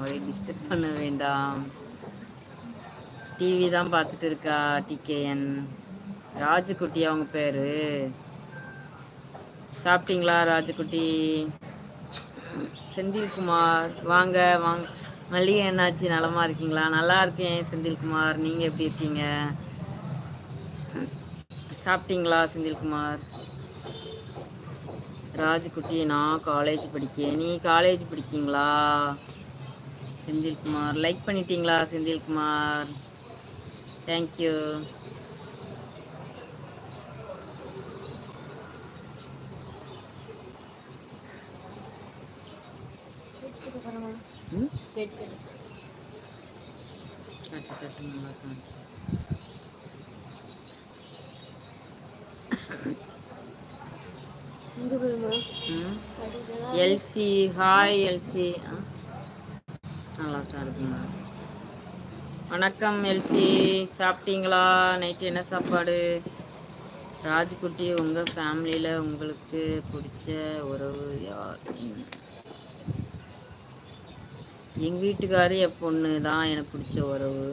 அவரை டிஸ்டர்ப் பண்ண வேண்டாம். டிவி தான் பார்த்துட்டு இருக்கா டிகேஎன் ராஜுக்குட்டி அவங்க பேரு. சாப்பிட்டீங்களா ராஜுக்குட்டி செந்தில்குமார் வாங்க வாங்க. மல்லிகை என்னாச்சு நலமா இருக்கீங்களா? நல்லா இருக்கேன் செந்தில்குமார். நீங்க எப்படி இருக்கீங்க? சாப்பிட்டீங்களா செந்தில்குமார்? ராஜுக்குட்டி நான் காலேஜ் படிக்கேன். நீ காலேஜ் படிக்கீங்களா? செந்தில்குமார். லைக் பண்ணிட்டீங்களா செந்தில்குமார்? தேங்க்யூ கட்டு கட்டு நல்லா தான் எல்சி ஹாய் எல்சி நல்லா தான் இருக்குங்க வணக்கம் எல்சி. சாப்பிட்டீங்களா? நைட்டு என்ன சாப்பாடு? ராஜ்குட்டி உங்கள் ஃபேமிலியில் உங்களுக்கு பிடிச்ச உறவு யார்? எங்கள் வீட்டுக்காரு என் பொண்ணு தான் எனக்கு பிடிச்ச உறவு.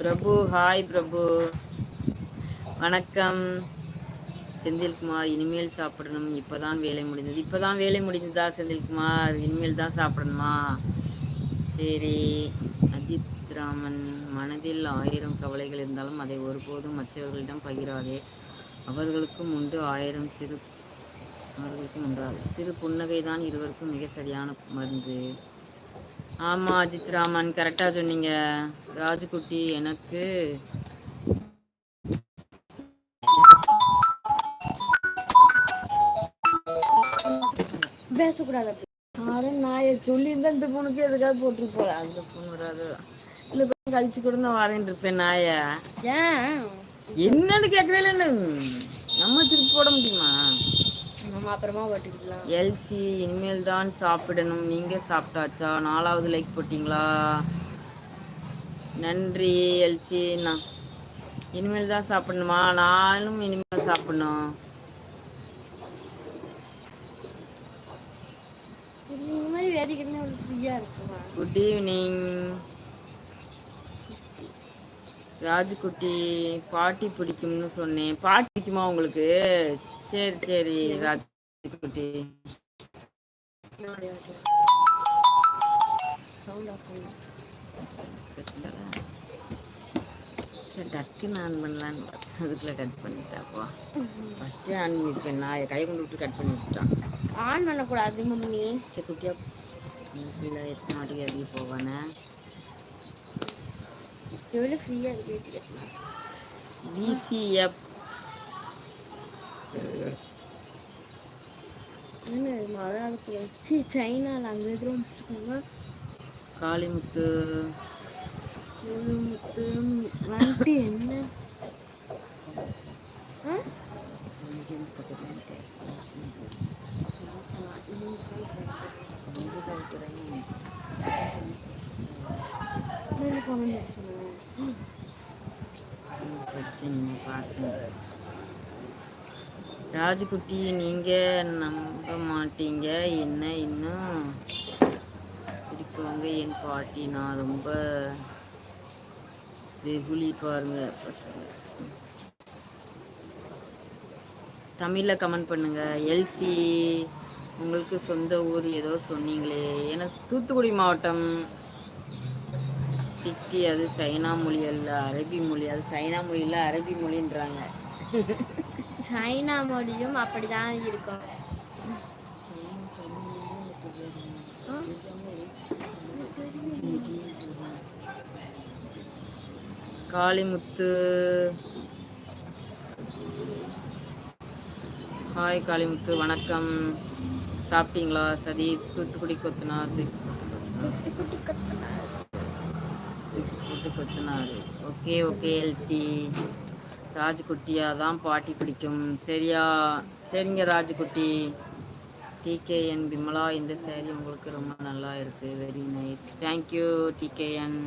பிரபு ஹாய் பிரபு. வணக்கம். செந்தில்குமார் இனிமேல் சாப்பிடணும். இப்போதான் வேலை முடிந்தது இப்போதான் வேலை முடிந்ததா செந்தில்குமார்? இனிமேல் தான் சாப்பிடணுமா? சரி. அஜித் ராமன் மனதில் ஆயிரம் கவலைகள் இருந்தாலும் அதை ஒருபோதும் மற்றவர்களிடம் பகிராதே. அவர்களுக்கும் உண்டு ஆயிரம் சிறு அவர்களுக்கும் உண்டாது. சிறு புன்னகை தான் இருவருக்கும் மிக சரியான மருந்து. ஆமாம் அஜித் ராமன் கரெக்டாக சொன்னீங்க. ராஜுக்குட்டி எனக்கு பேசக்கூடாது அட நான் சொல்லியிருந்தா இந்த பொண்ணுக்கு எதுக்காக போட்டு அந்த பொண்ணு வராது இல்லை கொஞ்சம் கழிச்சு கூட நான் வரேன் இருப்பேன் நாய. ஏன்? என்னன்னு கேட்கவே நம்ம திருப்பி போட முடியுமா? நம்ம அப்புறமா ஓட்டிக்கலாம். எல்சி இனிமேல் தான் சாப்பிடணும். நீங்க சாப்பிட்டாச்சா? நாலாவது லைக் போட்டிங்களா? நன்றி எல்சி. நான் இனிமேல் தான் சாப்பிடணுமா? நானும் இனிமேல் சாப்பிடணும். இந்த மாதிரி வேடிக்கைன்னு ஒரு ஃப்ரீயா இருக்குமா? குட் ஈவினிங் ராஜுக்குட்டி பாட்டி பிடிக்கும்னு சொன்னேன். பாட்டி பிடிக்குமா உங்களுக்கு? சரி சரி ராஜுக்குட்டி சரி டக்குன்னு ஆன் பண்ணலான்னு. அதுக்குள்ள கட் பண்ணிட்டாப்பா ஃபஸ்ட்டே ஆன் பண்ணிருப்பேன் நான் கை கொண்டு விட்டு கட் பண்ணி விட்டுட்டான் ஆன் பண்ணக்கூடாது மம்மி. சரி குட்டியா. கீழே எத்தனை மாட்டுக்கு இறங்கி போவானே? எவ்வளோ ஃப்ரீயா இருக்கு பிசிஎஃப் என்ன இது மலையாளத்துல? சி சைனால அங்க எதிர வச்சிருக்காங்க. காளிமுத்து. முத்து வந்துட்டு என்ன? ஆ? படிச்சு நீங்க பார்த்து நீங்க நம்ப மாட்டீங்க. என்ன இன்னும்? பிடிப்பவங்க என் பாட்டி. நான் ரொம்ப வெகுளி பாருங்க பசங்க. தமிழில் கமெண்ட் பண்ணுங்க. எல்சி உங்களுக்கு சொந்த ஊர் ஏதோ சொன்னீங்களே. எனக்கு தூத்துக்குடி மாவட்டம் சிட்டி அது சைனா மொழி அல்ல அரபி மொழி. அது சைனா மொழி இல்ல அரபி மொழின்றாங்க. சைனா மொழியும் அப்படிதான் இருக்கும்? காளிமுத்து. ஹாய் காளிமுத்து. வணக்கம். சாப்பிட்டீங்களா? சதீஷ் தூத்துக்குடி கொத்தனார் தூத்துக்குடி கொத்தனார் தூத்துக்குடி கொத்துனார் ஓகே ஓகே எல்சி. ராஜுக்குட்டியா தான் பாட்டி பிடிக்கும். சரியா? சரிங்க ராஜ்குட்டி. டிகேஎன் பிமலா இந்த சேரீ உங்களுக்கு ரொம்ப நல்லா இருக்குது வெரி நைஸ் தேங்க்யூ டிகேஎன்